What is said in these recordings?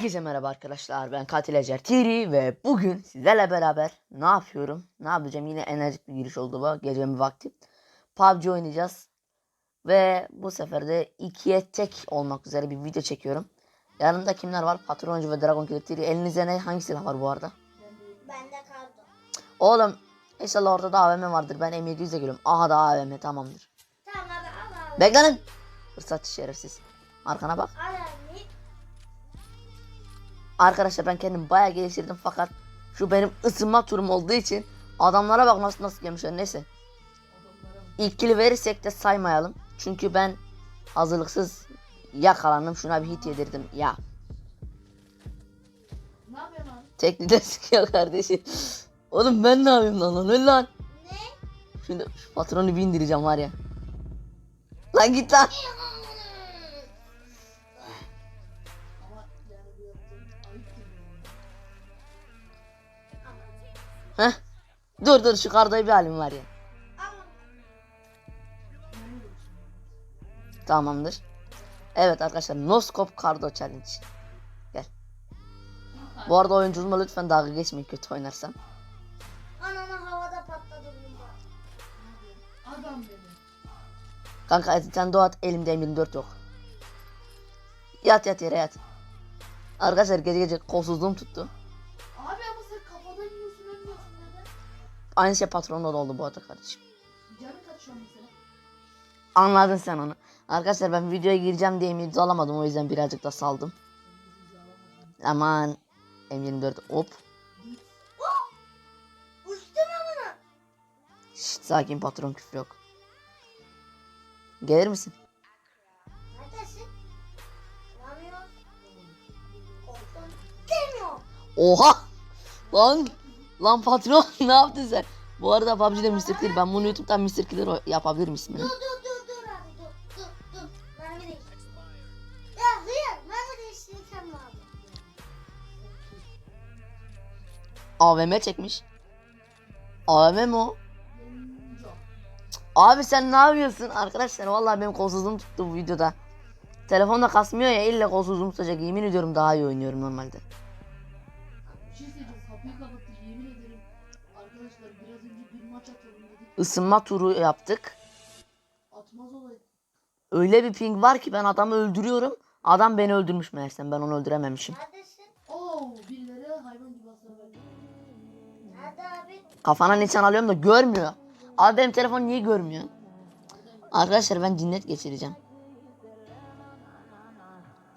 Herkese merhaba arkadaşlar. Ben Katil Ecer Tiri ve bugün sizlerle beraber ne yapıyorum? Ne yapacağım? Yine enerjik bir giriş oldu bu. Gecenin vakti. PUBG oynayacağız. Ve bu sefer de ikiye tek olmak üzere bir video çekiyorum. Yanımda kimler var? Patroncu ve Dragon Killer Tiri. Elinizde ne? Hangi silah var bu arada? Bende kaldı. Oğlum inşallah ortada AVM vardır. Ben M700'e geliyorum. Aha da AVM tamamdır. Tamam hadi al al. Beklenin. Fırsatçı şerefsiz. Arkana bak. Al. Arkadaşlar ben kendimi bayağı geliştirdim fakat şu benim ısınma turum olduğu için adamlara bak nasıl nasıl yemişler neyse. İlkili verirsek de saymayalım. Çünkü ben hazırlıksız yakalandım. Şuna bir hit yedirdim. Ya. Ne yapıyorsun abi? Sıkıyor kardeşim. Oğlum ben ne yapayım lan lan lan. Ne? Şimdi şu patronu bir indireceğim var ya. Lan git lan. Dur dur şu karda bir halim var ya. Tamamdır. Evet arkadaşlar No Scope Cardo Challenge. Gel. Bu arada oyunculuğuma lütfen dalga geçmeyin kötü oynarsam. Ananı havada patladı. Adam dedi. Kanka sen doğat elimde M24 yok. Yat yat yere yat. Arkadaşlar gece gece kolsuzluğum tuttu. Aynı şey patronda da oldu bu arada kardeşim. Mesela? Anladın sen onu. Arkadaşlar ben videoya gireceğim diye ümit alamadım o yüzden birazcık da saldım. Aman M24 hop. Uçtum amına. Şşt, sakin patron küfür yok. Gelir misin? Neredesin? Oha! Lan! Lan patron ne yaptın sen? Bu arada PUBG'de Mr. Clear. Ben bunu YouTube'dan Mr. Clear yapabilirim ismini. Dur dur dur dur abi dur dur dur. Mermi değiştir. Ya hıyar mermi değiştirirken mi abi? AVM çekmiş. AVM mi o? Abi sen ne yapıyorsun? Arkadaşlar vallahi benim kolsuzluğum tuttu bu videoda. Telefonda kasmıyor ya illa kolsuzluğum tutacak. Yemin ediyorum daha iyi oynuyorum normalde. Isınma turu yaptık. Atmaz olay. Öyle bir ping var ki ben adamı öldürüyorum. Adam beni öldürmüş meğersem ben onu öldürememişim. Neredesin? Oo birileri hayvan gibi. Nerede abi? Kafana nişan alıyorum da görmüyor. Abi benim telefon niye görmüyor? Arkadaşlar ben cinnet geçireceğim.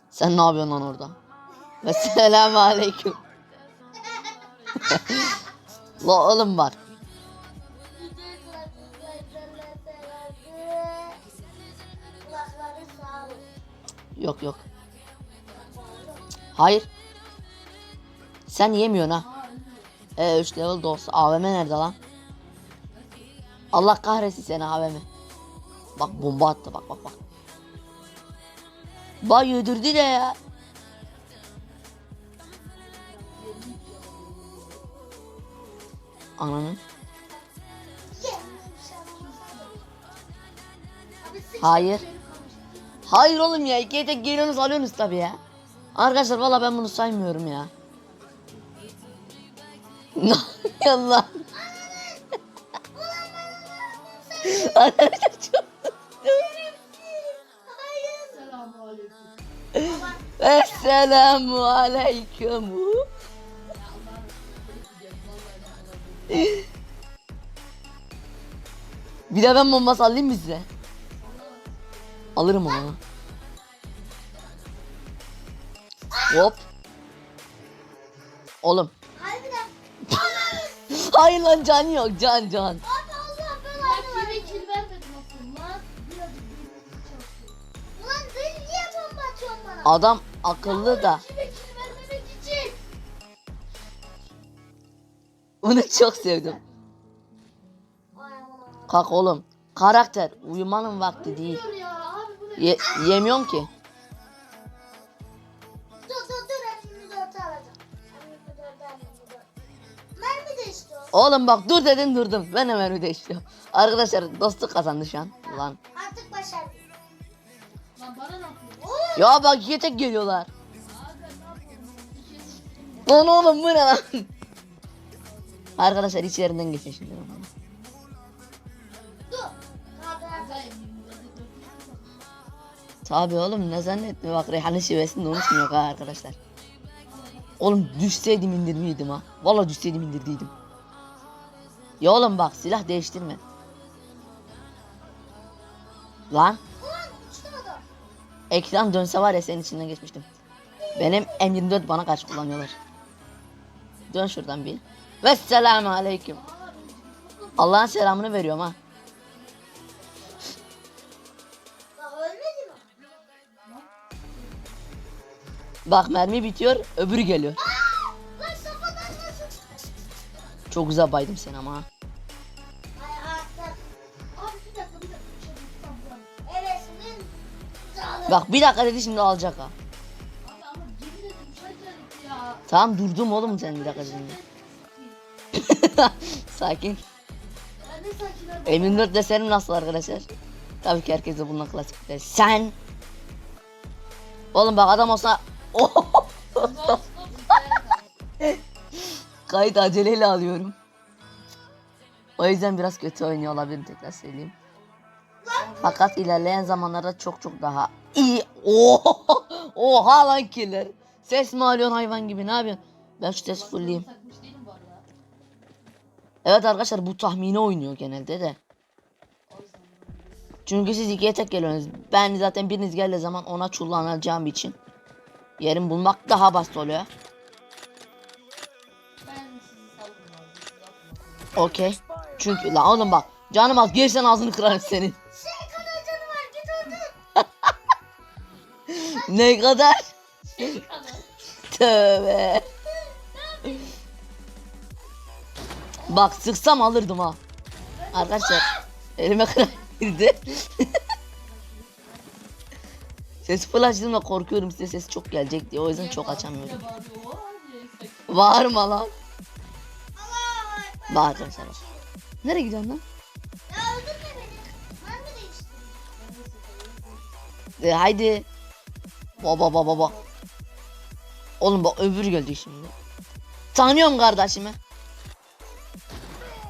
Sen ne yapıyorsun lan orada? Ve selamun aleyküm. La oğlum var. Yok yok. Hayır. Sen yemiyorsun ha. E 3 level dost. AVM nerede lan? Allah kahretsin seni AVM. Bak bomba attı bak bak bak. Bak öldürdü de ya. Ananın. Hayır. Hayır oğlum ya. İkiye tek geliyorsunuz alıyorsunuz tabi ya. Arkadaşlar valla ben bunu saymıyorum ya. Lan? Arkadaşlar çok. Esselamu aleyküm. Bir de ben bomba sallayayım mı size? Alırım onu. Hop. Oğlum. Harbiden. Hayır lan can yok can can. Adam akıllı da. Bunu çok sevdim. Kalk oğlum. Karakter uyumanın vakti değil. Ye yemiyorum ki. Dur dur dur M24'ü alacağım. M24'ü M24. Mermi de işte o. Oğlum bak dur dedin durdum. Ben hemen ödeşiyorum. Arkadaşlar dostluk kazandı şu an. Lan. Artık başardım. Lan bana ne yapıyorsun? Oğlum Ya bak ikiye tek geliyorlar. Lan oğlum bu ne lan? Arkadaşlar hiç yerinden geçin şimdi. Tabi oğlum ne zannetme bak Reyhan'ın şivesini de unutmuyor ha arkadaşlar. Oğlum düşseydim indirmiydim ha. Vallahi düşseydim indirdiydim. Ya oğlum bak silah değiştirme. Lan ekran dönse var ya senin içinden geçmiştim. Benim M24 bana karşı kullanıyorlar. Dön şuradan bir. Ve selamun aleyküm. Allah'ın selamını veriyorum ha. Bak mermi bitiyor öbürü geliyor. Çok güzel baydım seni ama ha. Şey. Bak bir dakika dedi şimdi alacak ha. Tamam durdum oğlum sen bir dakika şimdi. Sakin. Abi. M24 desenim nasıl arkadaşlar? Tabii ki herkes de bununla klasikler. Sen. Oğlum bak adam olsa. Kayıt aceleyle alıyorum. O yüzden biraz kötü oynuyor olabilirim tekrar söyleyeyim. Fakat ilerleyen zamanlarda çok çok daha iyi. Oha, Oha lan killer. Ses mi alıyorsun hayvan gibi ne yapıyorsun? Ben şu ses fullleyeyim. Evet arkadaşlar bu tahmini oynuyor genelde de. Çünkü siz ikiye tek geliyorsunuz. Ben zaten biriniz geldiği zaman ona çullanacağım için. Yerim bulmak daha basit oluyor. Okey. Çünkü la oğlum bak. Canım az girsen ağzını kırarım senin. Şey kadar canı var git öldür. ne kadar? Şey kadar. Tövbe. Bak sıksam alırdım ha. Arkadaşlar elime kırar girdi. Ses flaşladığımda korkuyorum size ses çok gelecek diye o yüzden çok açamıyorum. Bağırma lan. Allah'a emanet. Bağır arkadaşlar. Nereye gidiyorsun lan? E, haydi. Baba baba baba. Oğlum bak öbürü geldi şimdi. Tanıyorum kardeşimi.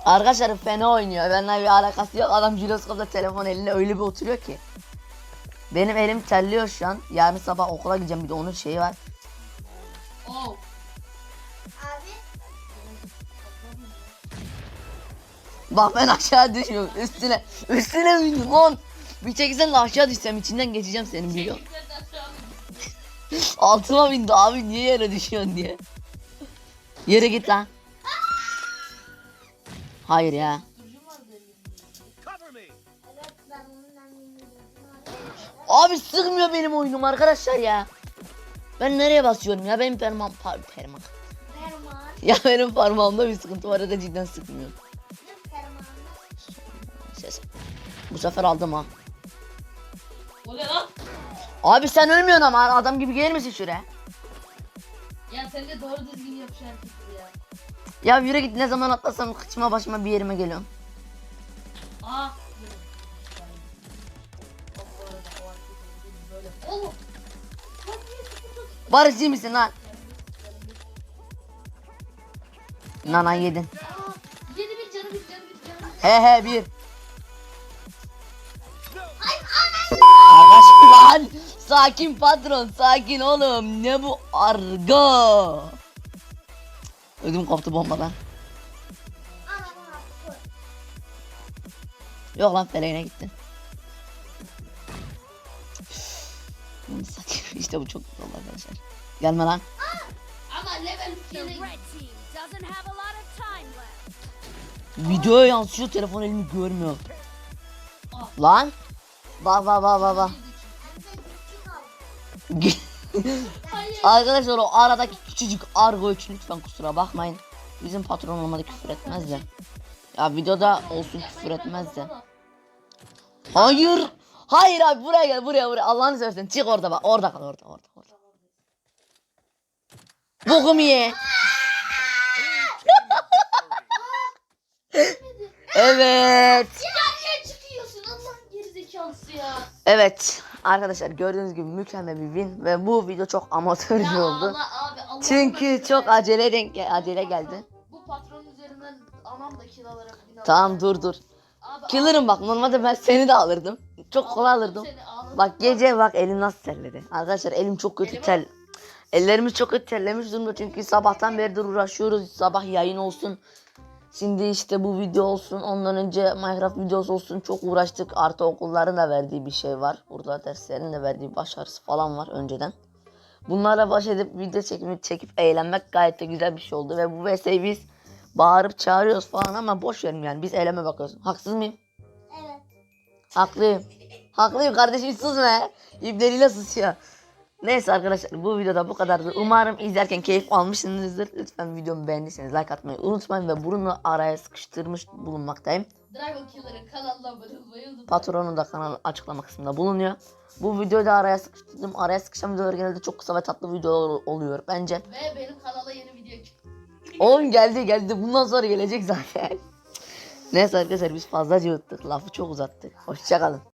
Arkadaşlar fena oynuyor. Benimle bir alakası yok. Adam jiroskopta telefon eline öyle bir oturuyor ki. Benim elim terliyor şu an. Yarın sabah okula gideceğim bir de onun şeyi var. Oh. Bak ben aşağı düşüyorum. Üstüne. Üstüne bindim on. Bir çeksen aşağı düşsem içinden geçeceğim senin biliyor. Altıma bindi abi niye yere düşüyorsun diye. Yere git lan. Hayır ya. Abi sıkmıyor benim oyunum arkadaşlar ya. Ben nereye basıyorum ya benim parmağım par parmak. Ya benim parmağımda bir sıkıntı var ya da cidden sıkmıyor. Ses. Bu sefer aldım ha. O ne lan? Abi sen ölmüyorsun ama adam gibi gelir misin şuraya? Ya sen de doğru düzgün yap şu ya. Ya yürü git ne zaman atlasam kıçıma başıma bir yerime geliyorum. Aa. Barışçı mısın lan? Nana yedin. Aa. Yeni bir canı bir canı bir canı. He he bir. Arkadaşlar lan sakin patron sakin oğlum ne bu argo. Ödüm koptu bombadan. Yok lan feleğine gitti. İşte bu çok güzel oldu arkadaşlar. Gelme lan. Ama level The 2'ye red team doesn't have a lot of time left. Videoya yansıyor telefon elimi görmüyor. Lan. Bak bak bak bak bak. Arkadaşlar o aradaki küçücük argo için lütfen kusura bakmayın. Bizim patron olmadı küfür etmez de. Ya videoda olsun küfür etmez de. Hayır. Hayır abi buraya gel buraya buraya. Allah'ını seversen çık orada bak. Orada kal orada orada orada. Bokumu ye. evet. Ya niye çıkıyorsun Allah'ın gerizekalısı ya. Evet. Arkadaşlar gördüğünüz gibi mükemmel bir win ve bu video çok amatörce Ya oldu. Allah abi Allah Çünkü çok acele denk acele geldi. Bu patron üzerinden anam da kiralara bin Tamam dur dur. Abi, Killer'ım bak normalde ben seni de alırdım. Çok kolay alırdım. Bak gece bak elim nasıl terledi. Arkadaşlar elim çok kötü tel. Ellerimiz çok kötü terlemiş durumda çünkü sabahtan beridir uğraşıyoruz. Sabah yayın olsun. Şimdi işte bu video olsun. Ondan önce Minecraft videosu olsun. Çok uğraştık. Artı okulların da verdiği bir şey var. Burada derslerin de verdiği başarısı falan var önceden. Bunlarla baş edip video çekip, çekip eğlenmek gayet de güzel bir şey oldu. Ve bu VS'yi biz bağırıp çağırıyoruz falan ama boş verin yani. Biz eyleme bakıyoruz. Haksız mıyım? Evet. Haklıyım. Haklıyım kardeşim sus be. İbneliyle susuyor. Neyse arkadaşlar bu videoda bu kadardı. Umarım izlerken keyif almışsınızdır. Lütfen videomu beğendiyseniz like atmayı unutmayın ve bunu araya sıkıştırmış bulunmaktayım. Dragon Killer'ın kanalına abone olmayı unutmayın. Patronun da kanal açıklama kısmında bulunuyor. Bu videoyu da araya sıkıştırdım. Araya sıkışan videolar genelde çok kısa ve tatlı videolar oluyor bence. Ve benim kanala yeni video Oğlum geldi geldi. Bundan sonra gelecek zaten. Neyse arkadaşlar biz fazla cıvıttık. Lafı çok uzattık. Hoşçakalın.